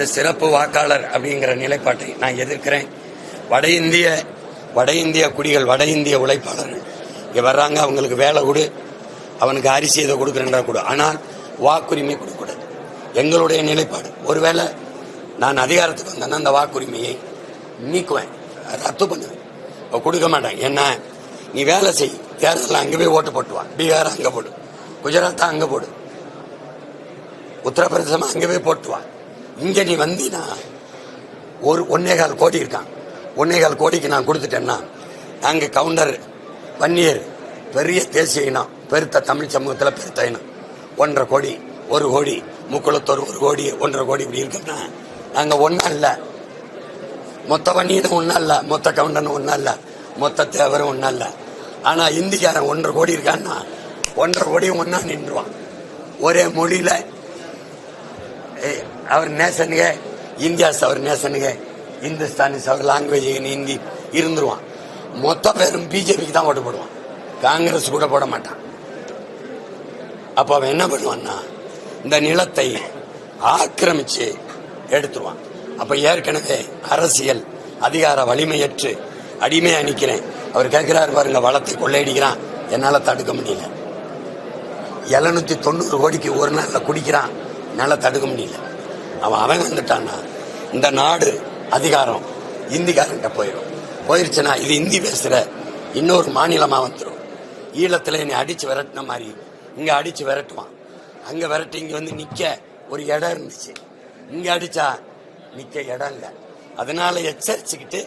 இந்த சிறப்பு வாக்காளர் அப்படிங்கிற நிலைப்பாட்டை நான் எதிர்க்கிறேன். வட இந்திய வட இந்திய குடிகள் வட இந்திய உழைப்பாளர்கள். இங்கே வர்றாங்க அவங்களுக்கு வேலை கொடு. அவனுக்கு அரிசி இதை கொடுக்குறேன்றா கொடு. ஆனால் வாக்குரிமை கொடுக்கூடாது எங்களுடைய நிலைப்பாடு. ஒருவேளை நான் அதிகாரத்துக்கு வந்தேன்னா அந்த வாக்குரிமையை நீக்குவேன். ரத்து பண்ணுவேன். கொடுக்க மாட்டேன் என்ன? நீ வேலை செய். தேர்தலில் அங்கே போய் ஓட்டு போட்டுவான் பீகார் அங்கே போடு. குஜராத்தா அங்கே போடு. உத்தரப்பிரதேசம் அங்கே போய் போட்டுவான் இங்க நீ வந்தீனா ஒரு ஒன்னே கால் கோடி இருக்கான். ஒன்னே கால் கோடிக்கு நான் கொடுத்துட்டேன்னா அங்க கவுண்டர் பன்னீர் பெரிய தேசிய இனம் பெருத்த தமிழ் சமூகத்தில் பெருத்த இனம். ஒன்றரை கோடி ஒரு கோடி முக்குளத்தோர் ஒரு கோடி ஒன்றரை கோடி இப்படி இருக்கோம்னா நாங்கள் ஒன்றா இல்லை. மொத்த வன்னியனும் ஒன்றா இல்லை மொத்த கவுண்டனும் ஒன்றா இல்லை மொத்த தேவரும் ஒன்றா இல்லை. ஆனால் இந்திக்காரன் ஒன்றரை கோடி இருக்கான்னா ஒன்றரை கோடியும் ஒன்றா நின்றுவான். ஒரே மொழியில் அவர் நேசனுங்க. இந்தியாஸ் அவர் நேசனுங்க. இந்துஸ்தானிஸ் அவர் லாங்குவேஜ் ஹிந்தி இருந்துருவான். மொத்த பேரும் பிஜேபிக்கு தான் ஓட்டு போடுவான். காங்கிரஸ் கூட போட மாட்டான். அப்போ அவன் என்ன பண்ணுவான்னா இந்த நிலத்தை ஆக்கிரமிச்சு எடுத்துருவான். அப்ப ஏற்கனவே அரசியல் அதிகார வலிமையற்று அடிமை அணிக்கிறேன் அவர் கேட்கிறாரு பாருங்க வளத்தை கொள்ளையடிக்கிறான். என்னால தடுக்க முடியல. எழுநூத்தி தொண்ணூறு கோடிக்கு ஒரு நாளில் குடிக்கிறான். என்னால தடுக்க முடியல. அவன் அவன் வந்துட்டான்னா இந்த நாடு அதிகாரம் இந்திக்காரன்ட்ட போயிடும் போயிருச்சுன்னா இது இந்தி பேசுற இன்னொரு மாநிலமா வந்துடும் ஈழத்துல என்னை அடிச்சு விரட்டின மாதிரி இங்க அடிச்சு விரட்டுவான். அங்க விரட்டி இங்க வந்து நிக்க ஒரு இடம் இருந்துச்சு. இங்க அடிச்சா நிக்க இடம் இல்லை. அதனால எச்சரிச்சுக்கிட்டு